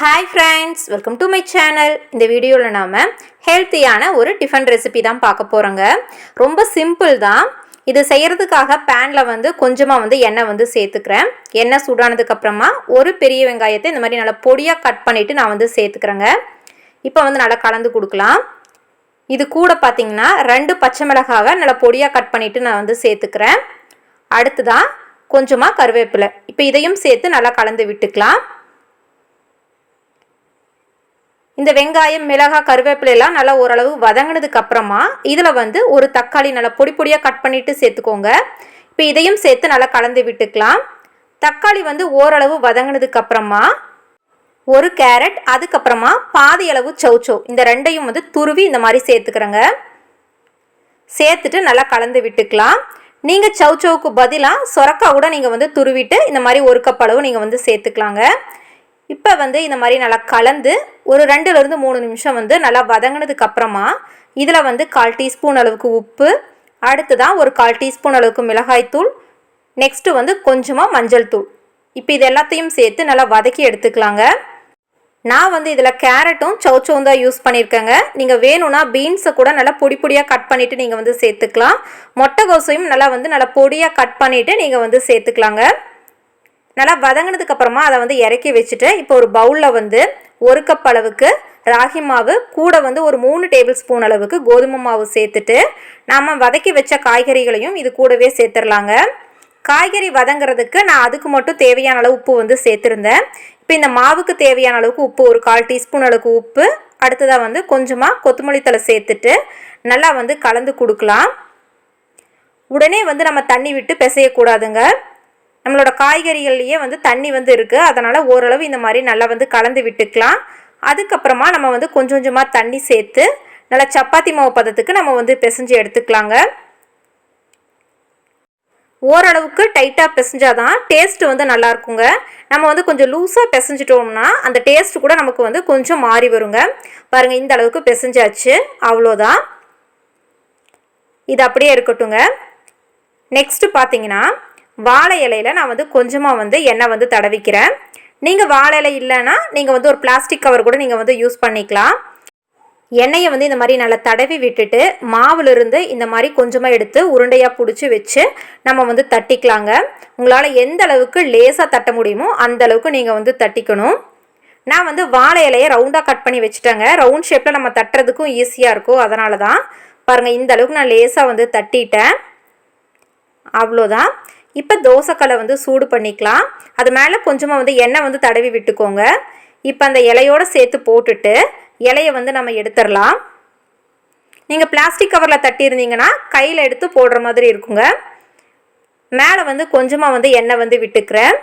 Hi friends welcome to my channel இந்த வீடியோவில் நாம் ஹெல்த்தியான ஒரு டிஃபன் ரெசிபி தான் பார்க்க போகிறோங்க ரொம்ப சிம்பிள் தான். இது செய்கிறதுக்காக பேனில் வந்து கொஞ்சமாக வந்து எண்ணெய் வந்து சேர்த்துக்கிறேன். எண்ணெய் சூடானதுக்கப்புறமா ஒரு பெரிய வெங்காயத்தை இந்த மாதிரி நல்லா பொடியாக கட் பண்ணிவிட்டு நான் வந்து சேர்த்துக்கிறேங்க. இப்போ வந்து நல்லா கலந்து கொடுக்கலாம். இது கூட பார்த்தீங்கன்னா ரெண்டு பச்சை மிளகாவை நல்லா பொடியாக கட் பண்ணிவிட்டு நான் வந்து சேர்த்துக்கிறேன். அடுத்ததான் கொஞ்சமாக கருவேப்பிலை. இப்போ இதையும் சேர்த்து நல்லா கலந்து விட்டுக்கலாம். இந்த வெங்காயம் மிளகாய் கருவேப்பிலை எல்லாம் நல்லா ஓரளவு வதங்கினதுக்கு அப்புறமா இதில் வந்து ஒரு தக்காளி நல்லா பொடி பொடியாக கட் பண்ணிட்டு சேர்த்துக்கோங்க. இப்போ இதையும் சேர்த்து நல்லா கலந்து விட்டுக்கலாம். தக்காளி வந்து ஓரளவு வதங்கினதுக்கு அப்புறமா ஒரு கேரட் அதுக்கப்புறமா பாதி அளவு சௌச்சோ இந்த ரெண்டையும் வந்து துருவி இந்த மாதிரி சேர்த்துக்கிறேங்க. சேர்த்துட்டு நல்லா கலந்து விட்டுக்கலாம். நீங்கள் சௌச்சோவுக்கு பதிலாக சொரக்கா கூட நீங்கள் வந்து துருவிட்டு இந்த மாதிரி ஒரு கப் அளவு நீங்கள் வந்து சேர்த்துக்கலாங்க. இப்போ வந்து இந்த மாதிரி நல்லா கலந்து ஒரு ரெண்டுலேருந்து மூணு நிமிஷம் வந்து நல்லா வதங்கினதுக்கு அப்புறமா இதில் வந்து கால் டீஸ்பூன் அளவுக்கு உப்பு அடுத்து தான் ஒரு கால் டீஸ்பூன் அளவுக்கு மிளகாய்த்தூள் நெக்ஸ்ட்டு வந்து கொஞ்சமாக மஞ்சள் தூள். இப்போ இது எல்லாத்தையும் சேர்த்து நல்லா வதக்கி எடுத்துக்கலாங்க. நான் வந்து இதில் கேரட்டும் சௌச்சவும் தான் யூஸ் பண்ணியிருக்கேங்க நீங்கள் வேணும்னா பீன்ஸை கூட நல்லா பொடி பொடியாக கட் பண்ணிவிட்டு நீங்கள் வந்து சேர்த்துக்கலாம். மொட்டைகோசையும் நல்லா வந்து நல்லா பொடியாக கட் பண்ணிவிட்டு நீங்கள் வந்து சேர்த்துக்கலாங்க. நல்லா வதங்கினதுக்கு அப்புறமா அதை வந்து இறக்கி வச்சுட்டு இப்போ ஒரு பவுலில் வந்து ஒரு கப் அளவுக்கு ராகி மாவு கூட வந்து ஒரு மூணு டேபிள் ஸ்பூன் அளவுக்கு கோதுமை மாவு சேர்த்துட்டு நாம் வதக்கி வச்ச காய்கறிகளையும் இது கூடவே சேர்த்துடலாங்க காய்கறி வதங்கிறதுக்கு நான் அதுக்கு மட்டும் தேவையான அளவு உப்பு வந்து சேர்த்துருந்தேன். இப்போ இந்த மாவுக்கு தேவையான அளவுக்கு உப்பு ஒரு கால் டீஸ்பூன் அளவுக்கு உப்பு அடுத்ததாக வந்து கொஞ்சமாக கொத்தமல்லி தலை சேர்த்துட்டு நல்லா வந்து கலந்து கொடுக்கலாம். உடனே வந்து நம்ம தண்ணி விட்டு பிசையக்கூடாதுங்க. நம்மளோட காய்கறிகள்லேயே வந்து தண்ணி வந்து இருக்குது அதனால் ஓரளவு இந்த மாதிரி நல்லா வந்து கலந்து விட்டுக்கலாம். அதுக்கப்புறமா நம்ம வந்து கொஞ்சம் கொஞ்சமாக தண்ணி சேர்த்து நல்லா சப்பாத்தி மாவு பதத்துக்கு நம்ம வந்து பிசைஞ்சு எடுத்துக்கலாங்க. ஓரளவுக்கு டைட்டாக பிசைஞ்சால் தான் டேஸ்ட் வந்து நல்லா இருக்குங்க. நம்ம வந்து கொஞ்சம் லூஸாக பிசைஞ்சிட்டோம்னா அந்த டேஸ்ட் கூட நமக்கு வந்து கொஞ்சம் மாறி வருங்க. பாருங்கள் இந்த அளவுக்கு பிசைஞ்சாச்சு. அவ்வளோதான். இது அப்படியே இருக்கட்டுங்க. நெக்ஸ்ட்டு பார்த்தீங்கன்னா வாழை இலையில் நான் வந்து கொஞ்சமாக வந்து எண்ணெய் வந்து தடவிக்கிறேன். நீங்கள் வாழை இலை இல்லைன்னா நீங்கள் வந்து ஒரு பிளாஸ்டிக் கவர் கூட நீங்கள் வந்து யூஸ் பண்ணிக்கலாம். எண்ணெயை வந்து இந்த மாதிரி நல்லா தடவி விட்டுட்டு மாவுலேருந்து இந்த மாதிரி கொஞ்சமாக எடுத்து உருண்டையாக பிடிச்சி வச்சு நம்ம வந்து தட்டிக்கலாங்க. உங்களால் எந்த அளவுக்கு லேசாக தட்ட முடியுமோ அந்த அளவுக்கு நீங்கள் வந்து தட்டிக்கணும். நான் வந்து வாழை இலையை ரவுண்டாக கட் பண்ணி வச்சுட்டேங்க. ரவுண்ட் ஷேப்பில் நம்ம தட்டுறதுக்கும் ஈஸியாக இருக்கும். அதனால தான் பாருங்கள் இந்த அளவுக்கு நான் லேசாக வந்து தட்டிட்டேன். அவ்வளோதான். இப்போ தோசைக்கலை வந்து சூடு பண்ணிக்கலாம். அது மேலே கொஞ்சமாக வந்து எண்ணெய் வந்து தடவி விட்டுக்கோங்க. இப்போ அந்த இலையோடு சேர்த்து போட்டுட்டு இலையை வந்து நம்ம எடுத்துடலாம். நீங்கள் பிளாஸ்டிக் கவரில் தட்டியிருந்தீங்கன்னா கையில் எடுத்து போடுற மாதிரி இருக்குங்க. மேலே வந்து கொஞ்சமாக வந்து எண்ணெய் வந்து விட்டுக்கிறேன்.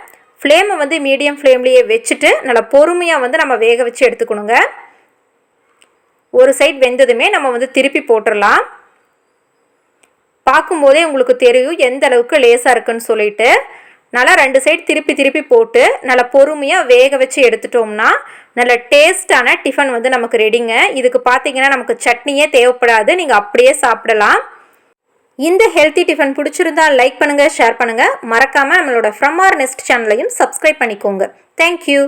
ஃப்ளேமை வந்து மீடியம் ஃப்ளேம்லேயே வச்சுட்டு நல்லா பொறுமையாக வந்து நம்ம வேக வச்சு எடுத்துக்கணுங்க. ஒரு சைட் வெந்ததுமே நம்ம வந்து திருப்பி போட்டுடலாம். பார்க்கும்போதே உங்களுக்கு தெரியும் எந்த அளவுக்கு லேசாக இருக்குன்னு சொல்லிட்டு. நல்லா ரெண்டு சைடு திருப்பி திருப்பி போட்டு நல்லா பொறுமையாக வேக வச்சு எடுத்துட்டோம்னா நல்ல டேஸ்டான டிஃபன் வந்து நமக்கு ரெடிங்க இதுக்கு பார்த்தீங்கன்னா நமக்கு சட்னியே தேவைப்படாது. நீங்கள் அப்படியே சாப்பிடலாம். இந்த ஹெல்த்தி டிஃபன் பிடிச்சிருந்தா லைக் பண்ணுங்கள் ஷேர் பண்ணுங்கள் மறக்காமல் நம்மளோட ஃப்ரம் ஆர் நெஸ்ட் சேனலையும் சப்ஸ்கிரைப் பண்ணிக்கோங்க. Thank you